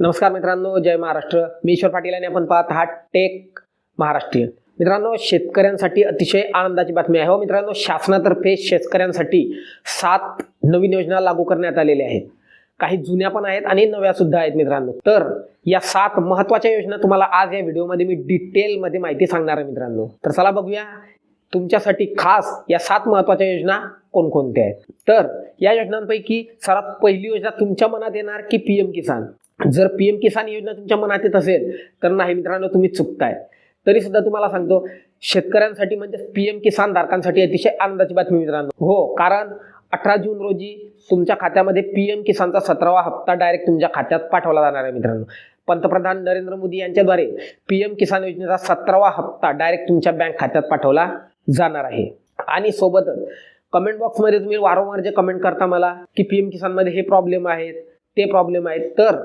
नमस्कार मित्रांनो जय महाराष्ट्र. मी ईश्वर पाटील आणि आपण पाहत हा टेक महाराष्ट्रीयन मित्रांनो शेतकऱ्यांसाठी अतिशय आनंदाची बातमी आहे. हो मित्रांनो शासनातर्फे शेतकऱ्यांसाठी सात नवीन योजना लागू करण्यात आलेल्या आहेत. काही जुन्या पण आहेत आणि नव्या सुद्धा आहेत मित्रांनो. तर या सात महत्त्वाच्या योजना तुम्हाला आज या व्हिडिओमध्ये मी डिटेलमध्ये माहिती सांगणार आहे मित्रांनो. तर चला बघूया तुमच्यासाठी खास या सात महत्त्वाच्या योजना कोणकोणत्या आहेत? तर या योजनांपैकी सर्वात पहिली योजना तुमच्या मनात येणार की पीएम किसान? जर पीएम किसान योजना तुमच्या मनात येत असेल तर नाही मित्रांनो तुम्ही चुकताय. तरी सुद्धा तुम्हाला सांगतो शेतकऱ्यांसाठी म्हणजे पीएम किसान धारकांसाठी अतिशय आनंदाची बातमी मित्रांनो. हो कारण अठरा जून रोजी तुमच्या खात्यामध्ये पीएम किसानचा सतरावा हप्ता डायरेक्ट तुमच्या खात्यात पाठवला जाणार आहे मित्रांनो. पंतप्रधान नरेंद्र मोदी यांच्याद्वारे पीएम किसान योजनेचा सतरावा हप्ता डायरेक्ट तुमच्या बँक खात्यात पाठवला जाणार आहे. आणि सोबतच कमेंट बॉक्समध्ये तुम्ही वारंवार जे कमेंट करता मला की पी एम किसानमध्ये हे प्रॉब्लेम आहेत ते प्रॉब्लेम आहेत. तर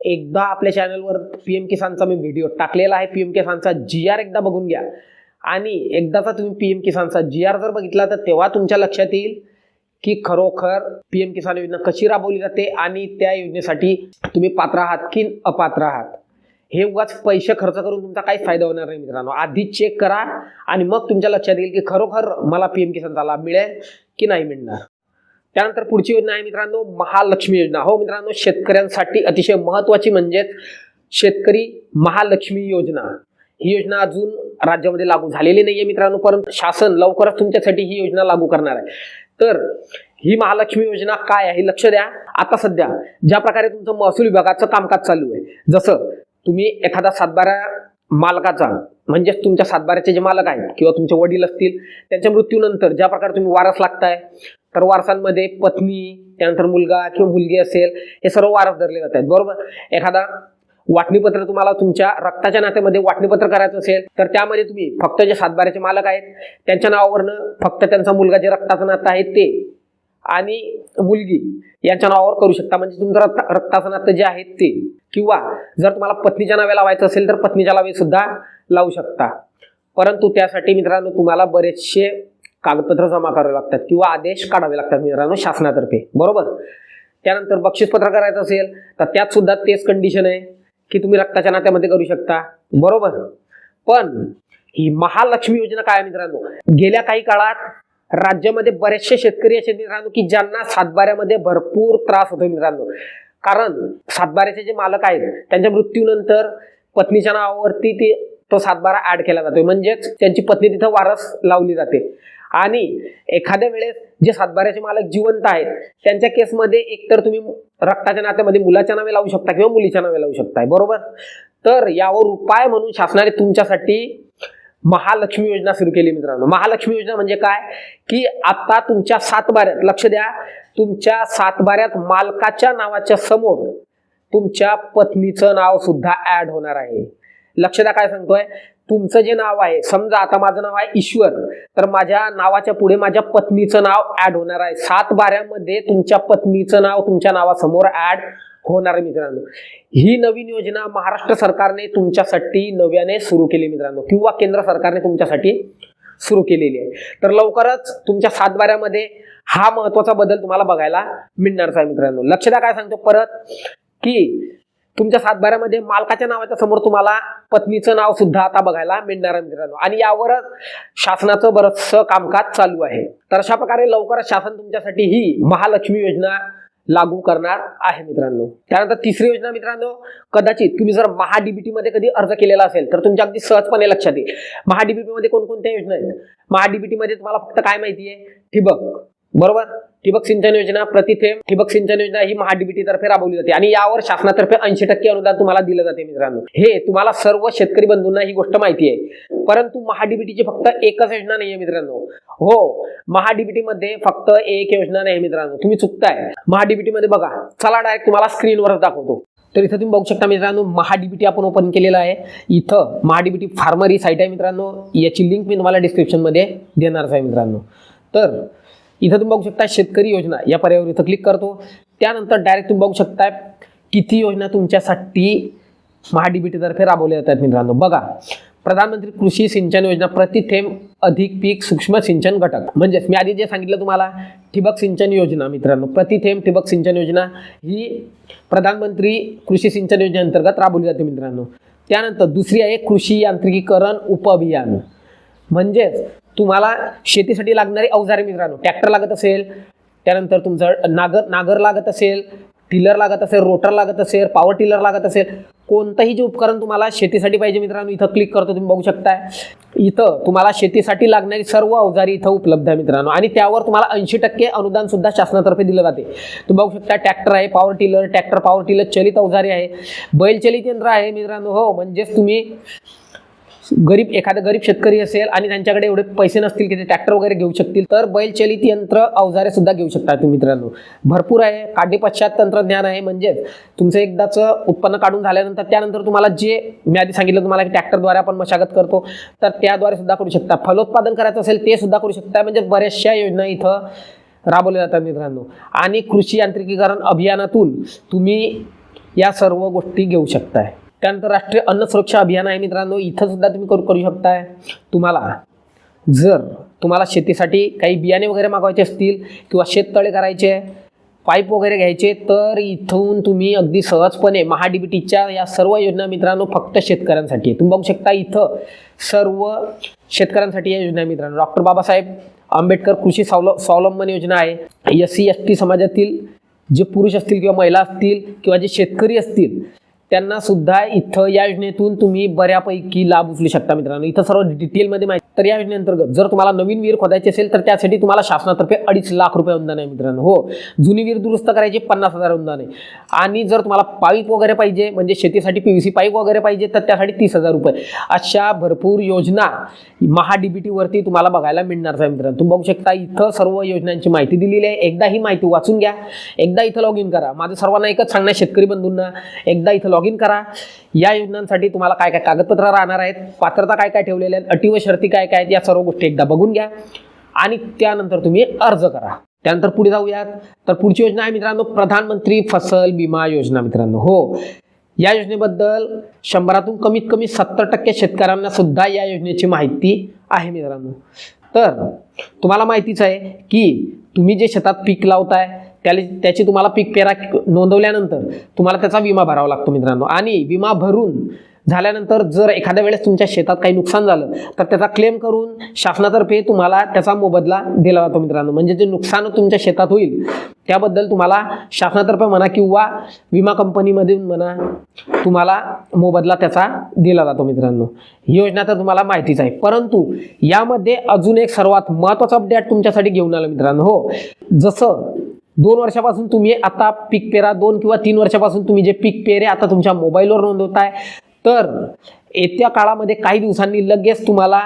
एकदा आपल्या चॅनलवर पी एम किसानचा मी व्हिडिओ टाकलेला आहे. पी एम किसानचा जी आर एकदा बघून घ्या. आणि एकदाचा तुम्ही पी एम किसानचा जी आर जर बघितला तर तेव्हा तुमच्या लक्षात येईल की खरोखर पी एम किसान योजना कशी राबवली जाते आणि त्या योजनेसाठी तुम्ही पात्र आहात की अपात्र आहात. हे उगाच पैसे खर्च करून तुमचा काही फायदा होणार नाही मित्रांनो. आधी चेक करा आणि मग तुमच्या लक्षात येईल की खरोखर मला पी एम किसानचा लाभ मिळेल की नाही मिळणार. त्यानंतर पुढची योजना आहे मित्रांनो महालक्ष्मी योजना. हो मित्रांनो शेतकऱ्यांसाठी अतिशय महत्वाची म्हणजेच शेतकरी महालक्ष्मी योजना. ही योजना अजून राज्यामध्ये लागू झालेली नाहीये मित्रांनो परंतु शासन लवकरच तुमच्यासाठी ही योजना लागू करणार आहे. तर ही महालक्ष्मी योजना काय आहे? लक्ष द्या. आता सध्या ज्या प्रकारे तुमचं महसूल विभागाचं कामकाज चालू आहे जसं तुम्ही एखादा सातबारा मालकाचा म्हणजेच तुमच्या सातबाऱ्याचे जे मालक आहेत किंवा तुमचे वडील असतील त्यांच्या मृत्यूनंतर ज्या प्रकारे तुम्ही वारस लागताय तर वारसांमध्ये पत्नी त्यानंतर मुलगा किंवा मुलगी असेल हे सर्व वारस धरले जात आहेत. बरोबर? एखादा वाटणीपत्र तुम्हाला तुमच्या रक्ताच्या नात्यामध्ये वाटणीपत्र करायचं असेल तर त्यामध्ये तुम्ही फक्त जे सातबाऱ्याचे मालक आहेत त्यांच्या नावावरनं फक्त त्यांचा मुलगा जे रक्ताचं नातं आहे ते आणि मुलगी यांच्या नावावर करू शकता. म्हणजे तुमचं रक्त रक्ताचं नातं जे आहे ते किंवा जर तुम्हाला पत्नीच्या नावे लावायचं असेल तर पत्नीच्या नावे सुद्धा लावू शकता. परंतु त्यासाठी मित्रांनो तुम्हाला बरेचसे कागदपत्र जमा करावे लागतात किंवा आदेश काढावे लागतात मित्रांनो शासनातर्फे. बरोबर? त्यानंतर बक्षीसपत्र करायचं असेल तर त्यात सुद्धा तेच कंडिशन आहे की तुम्ही रक्ताच्या नात्यामध्ये करू शकता. बरोबर? पण ही महालक्ष्मी योजना काय मित्रांनो? गेल्या काही काळात राज्यामध्ये बरेचसे शेतकरी असे मित्रांनो की ज्यांना सातबाऱ्यामध्ये भरपूर त्रास होतो मित्रांनो. कारण सातबाऱ्याचे जे मालक आहेत त्यांच्या मृत्यूनंतर पत्नीच्या नावावरती ते तो सातबारा ऍड केला जातोय. म्हणजेच त्यांची पत्नी तिथं वारस लावली जाते. आणि एखाद्या वेळेस जे सातबाऱ्याचे मालक जिवंत आहेत त्यांच्या केसमध्ये एकतर तुम्ही रक्ताच्या नात्यामध्ये मुलाच्या नावे लावू शकता किंवा मुलीच्या नावे लावू शकताय. बरोबर? तर यावर उपाय म्हणून शासनाने तुमच्यासाठी महालक्ष्मी योजना सुरू केली मित्रांनो. महालक्ष्मी योजना म्हणजे काय? की आता तुमच्या सातबाऱ्यात लक्ष द्या तुमच्या सातबाऱ्यात मालकाच्या नावाच्या समोर तुमच्या पत्नीचं नाव सुद्धा ऍड होणार आहे. लक्ष द्या काय सांगतोय? तुमचं जे नाव आहे समजा आता माझं नाव आहे ईश्वर तर माझ्या नावाच्या पुढे माझ्या पत्नीचं नाव ऍड होणार आहे. सात बाऱ्यामध्ये तुमच्या पत्नीचं नाव तुमच्या नावासमोर ऍड होणार आहे मित्रांनो. ही नवीन योजना महाराष्ट्र सरकारने तुमच्यासाठी नव्याने सुरू केली मित्रांनो किंवा केंद्र सरकारने तुमच्यासाठी सुरू केलेली आहे. तर लवकरच तुमच्या सातबाऱ्यामध्ये हा महत्त्वाचा बदल तुम्हाला बघायला मिळणारच आहे मित्रांनो. लक्ष काय सांगतो परत की तुमच्या सातबाऱ्यामध्ये मालकाच्या नावाच्या समोर तुम्हाला पत्नीचं नाव सुद्धा आता बघायला मिळणार आहे मित्रांनो. आणि यावरच शासनाचं बरंचसं कामकाज चालू आहे. तर अशा प्रकारे लवकरच शासन तुमच्यासाठी ही महालक्ष्मी योजना लागू करणार आहे मित्रांनो. त्यानंतर तिसरी योजना मित्रांनो कदाचित तुम्ही जर महाडीबीटी मध्ये कधी अर्ज केलेला असेल तर तुमच्या अगदी सहजपणे लक्षात येईल. महाडीबीटी मध्ये कोणकोणत्या योजना आहेत? महाडीबीटी मध्ये तुम्हाला फक्त काय माहिती आहे ठिबक बरोबर? ठिबक सिंचन योजना प्रतिथेम ठिबक सिंचन योजना ही महाडीबीटी तर्फे राबवली जाते आणि यावर शासनातर्फे ऐंशी टक्के अनुदान तुम्हाला दिलं जाते मित्रांनो. हे तुम्हाला सर्व शेतकरी बंधूंना ही गोष्ट माहिती आहे. परंतु महाडीबीटीची फक्त एकच योजना नाहीये मित्रांनो. हो महाडीबीटी मध्ये फक्त एक योजना नाही मित्रांनो. तुम्ही चुकताय. महाडीबीटी मध्ये बघा. चला डायरेक्ट तुम्हाला स्क्रीनवरच दाखवतो. तर इथं तुम्ही बघू शकता मित्रांनो महाडीबीटी आपण ओपन केलेला आहे. इथं महाडीबीटी फार्मर ही साईट आहे मित्रांनो. याची लिंक मी तुम्हाला डिस्क्रिप्शनमध्ये देणारच आहे मित्रांनो. तर इथं तुम्ही बघू शकता शेतकरी योजना या पर्यावर इथं क्लिक करतो. त्यानंतर डायरेक्ट तुम्ही बघू शकता किती योजना तुमच्यासाठी महाडीबीटीतर्फे राबवल्या जातात मित्रांनो. बघा प्रधानमंत्री कृषी सिंचन योजना प्रति थेंब अधिक पीक सूक्ष्म सिंचन घटक. म्हणजेच मी आधी जे सांगितलं तुम्हाला ठिबक सिंचन योजना मित्रांनो. प्रति थेंब ठिबक सिंचन योजना ही प्रधानमंत्री कृषी सिंचन योजनेअंतर्गत राबवली जाते मित्रांनो. त्यानंतर दुसरी आहे कृषी यांत्रिकीकरण उपअभियान म्हणजेच तुम्हाला शेतीसाठी लागणारी अवजारे मित्रांनो ट्रॅक्टर लागत असेल त्यानंतर तुमचं नागर नागर लागत असेल टिलर लागत असेल रोटर लागत असेल पॉवर टिलर लागत असेल कोणतंही जे उपकरण तुम्हाला शेतीसाठी पाहिजे मित्रांनो इथं क्लिक करतो तुम्ही बघू शकताय. इथं तुम्हाला शेतीसाठी लागणारी सर्व अवजारी इथं उपलब्ध आहे मित्रांनो. आणि त्यावर तुम्हाला ऐंशी टक्के अनुदान सुद्धा शासनातर्फे दिलं जाते. तुम्ही बघू शकता ट्रॅक्टर आहे power tiller tractor power tiller चलित अवजारी आहे. बैलचलित यंत्र आहे मित्रांनो हो. म्हणजेच तुम्ही गरीब एखादा गरीब शेतकरी असेल आणि त्यांच्याकडे एवढे पैसे नसतील की ते ट्रॅक्टर वगैरे घेऊ शकतील तर बैलचलित यंत्र अवजारे सुद्धा घेऊ शकता तुम्ही मित्रांनो. भरपूर आहे काटेपश्चात तंत्रज्ञान आहे म्हणजेच तुमचं एकदाचं उत्पन्न काढून झाल्यानंतर त्यानंतर तुम्हाला जे मी आधी सांगितलं तुम्हाला की ट्रॅक्टरद्वारे आपण मशागत करतो तर त्याद्वारे सुद्धा करू शकता. फलोत्पादन करायचं असेल ते सुद्धा करू शकता म्हणजे बऱ्याचशा योजना इथं राबवल्या जातात मित्रांनो. आणि कृषी यांत्रिकीकरण अभियानातून तुम्ही या सर्व गोष्टी घेऊ शकताय. त्यानंतर राष्ट्रीय अन्न सुरक्षा अभियान आहे मित्रांनो. इथं सुद्धा तुम्ही करू करू शकताय. तुम्हाला जर तुम्हाला शेतीसाठी काही बियाणे वगैरे मागवायचे असतील किंवा शेततळे करायचे पाईप वगैरे घ्यायचे तर इथून तुम्ही अगदी सहजपणे महाडीबीटीच्या या सर्व योजना मित्रांनो फक्त शेतकऱ्यांसाठी तुम्ही बघू शकता इथं सर्व शेतकऱ्यांसाठी या योजना मित्रांनो. डॉक्टर बाबासाहेब आंबेडकर कृषी स्वावल स्वावलंबन योजना आहे. एस सी एस टी समाजातील जे पुरुष असतील किंवा महिला असतील किंवा जे शेतकरी असतील त्यांना सुद्धा इथं या योजनेतून तुम्ही बऱ्यापैकी लाभ उचलू शकता मित्रांनो. इथं सर्व डिटेलमध्ये माहिती तर या योजनेअंतर्गत जर तुम्हाला नवीन विहीर खोदायची असेल तर त्यासाठी तुम्हाला शासनातर्फे अडीच लाख रुपये अनुदान आहे मित्रांनो. हो जुनी विहीर दुरुस्त करायची पन्नास हजार अनुदान आहे. आणि जर तुम्हाला पाईप वगैरे पाहिजे म्हणजे शेतीसाठी पीव्हीसी पाईप वगैरे पाहिजे तर त्यासाठी तीस हजार रुपये. अशा भरपूर योजना महाडीबीटीवरती तुम्हाला बघायला मिळणार आहे मित्रांनो. तुम्ही बघू शकता इथं सर्व योजनांची माहिती दिलेली आहे. एकदा ही माहिती वाचून घ्या. एकदा इथं लॉग इन करा. माझं सर्वांना एकच सांगणार शेतकरी बंधूंना. एकदा इथं लॉग इन करा. या योजनांसाठी तुम्हाला काय काय कागदपत्र राहणार आहेत पात्रता काय काय ठेवलेल्या आहेत अटी व शर्ती काय काय आहेत या सर्व गोष्टी एकदा बघून घ्या. आणि त्यानंतर तुम्ही अर्ज करा. त्यानंतर पुढे जाऊयात. तर पुढची योजना आहे मित्रांनो प्रधानमंत्री फसल विमा योजना मित्रांनो. हो. या योजनेबद्दल शंभरातून कमीत कमी सत्तर टक्के शेतकऱ्यांना सुद्धा या योजनेची माहिती आहे मित्रांनो. तर तुम्हाला माहितीच आहे की तुम्ही जे शेतात पीक लावताय त्याला त्याची तुम्हाला पीक पेरा नोंदवल्यानंतर तुम्हाला त्याचा विमा भरावा लागतो मित्रांनो. आणि विमा भरून झाल्यानंतर जर एखाद्या वेळेस तुमच्या शेतात काही नुकसान झालं तर त्याचा क्लेम करून शासनातर्फे तुम्हाला त्याचा मोबदला दिला जातो मित्रांनो. म्हणजे जे नुकसान तुमच्या शेतात होईल त्याबद्दल तुम्हाला शासनातर्फे म्हणा किंवा विमा कंपनीमधून म्हणा तुम्हाला मोबदला त्याचा दिला जातो मित्रांनो. ही योजना तर तुम्हाला माहितीच आहे. परंतु यामध्ये अजून एक सर्वात महत्त्वाचा अपडेट तुमच्यासाठी घेऊन आलं मित्रांनो. हो जसं दोन वर्षापासून तुम्ही आता पीक पेरा दोन किंवा तीन वर्षापासून तुम्ही जे पीक पेरे आता तुमच्या मोबाईलवर नोंदवताय. तर येत्या काळामध्ये काही दिवसांनी लगेच तुम्हाला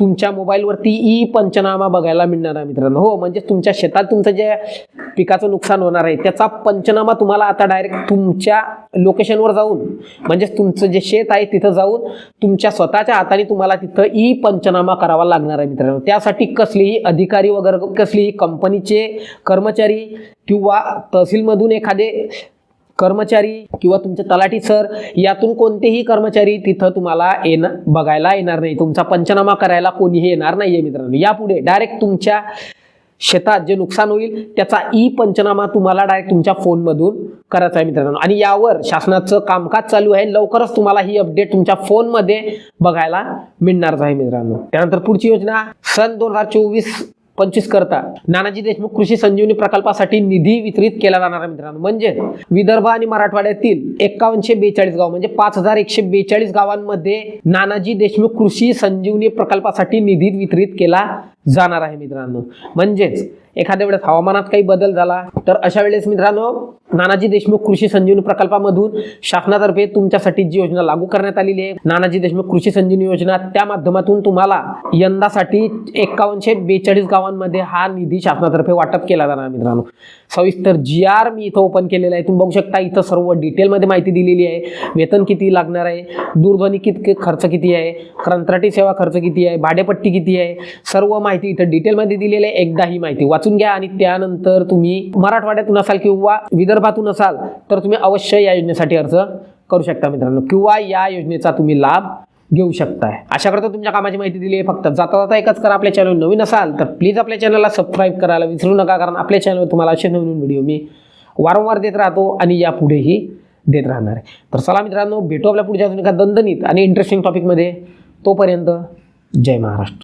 तुमच्या मोबाईलवरती ई पंचनामा बघायला मिळणार आहे मित्रांनो. हो म्हणजे तुमच्या शेतात तुमचं जे पिकाचं नुकसान होणार आहे त्याचा पंचनामा तुम्हाला आता डायरेक्ट तुमच्या लोकेशनवर जाऊन म्हणजेच तुमचं जे शेत आहे तिथं जाऊन तुमच्या स्वतःच्या हाताने तुम्हाला तिथं ई पंचनामा करावा लागणार आहे मित्रांनो. त्यासाठी कसलीही अधिकारी वगैरे कसलीही कंपनीचे कर्मचारी किंवा तहसीलमधून एखादे कर्मचारी किंवा तुमचे तलाठी सर यातून कोणतेही कर्मचारी तिथं तुम्हाला येणं बघायला येणार नाही. तुमचा पंचनामा करायला कोणीही येणार नाहीये मित्रांनो. यापुढे डायरेक्ट तुमच्या शेतात जे नुकसान होईल त्याचा ई पंचनामा तुम्हाला डायरेक्ट तुमच्या फोनमधून करायचा आहे मित्रांनो. आणि यावर शासनाचं कामकाज चालू आहे. लवकरच तुम्हाला ही अपडेट तुमच्या फोनमध्ये बघायला मिळणारच आहे मित्रांनो. त्यानंतर पुढची योजना सन दोन हजार चोवीस पंचवीस करता. नानाजी देशमुख कृषी संजीवनी प्रकल्पासाठी निधी वितरित केला जाणार आहे मित्रांनो. म्हणजे विदर्भ आणि मराठवाड्यातील एकावनशे बेचाळीस गाव म्हणजे पाच हजार एकशे बेचाळीस गावांमध्ये नानाजी देशमुख कृषी संजीवनी प्रकल्पासाठी निधी वितरित केला जाणार आहे मित्रांनो. म्हणजेच एखाद्या वेळेस हवामानात काही बदल झाला तर अशा वेळेस मित्रांनो नानाजी देशमुख कृषी संजीवनी प्रकल्पामधून शासनातर्फे तुमच्यासाठी जी योजना लागू करण्यात आलेली आहे नानाजी देशमुख कृषी संजीवनी योजना त्या माध्यमातून तुम्हाला यंदासाठी एक्कावनशे बेचाळीस गावांमध्ये हा निधी शासनातर्फे वाटप केला जाणार आहे मित्रांनो. सविस्तर जी आर मी इथं ओपन केलेलं आहे. तुम्ही बघू शकता इथं सर्व डिटेलमध्ये माहिती दिलेली आहे. वेतन किती लागणार आहे? दूरध्वनी किती खर्च किती आहे? कंत्राटी सेवा खर्च किती आहे? भाडेपट्टी किती आहे? सर्व माहिती इथं डिटेलमध्ये दिलेली आहे. एकदा ही माहिती वाचून घ्या आणि त्यानंतर तुम्ही मराठवाड्यातून असाल किंवा विदर्भातून असाल तर तुम्ही अवश्य या योजनेसाठी अर्ज करू शकता मित्रांनो किंवा या योजनेचा तुम्ही लाभ घेऊ शकताय. अशा करता तुमच्या कामाची माहिती दिली आहे. फक्त जाता जाता एकच करा. आपल्या चॅनल नवीन असाल तर प्लीज आपल्या चॅनलला सबस्क्राईब करायला विसरू नका कारण आपल्या चॅनलवर तुम्हाला असे नवीन व्हिडिओ मी वारंवार देत राहतो आणि यापुढेही देत राहणार आहे. तर चला मित्रांनो भेटू आपल्या पुढच्या अजून एका दणदणीत आणि इंटरेस्टिंग टॉपिकमध्ये तोपर्यंत जय महाराष्ट्र.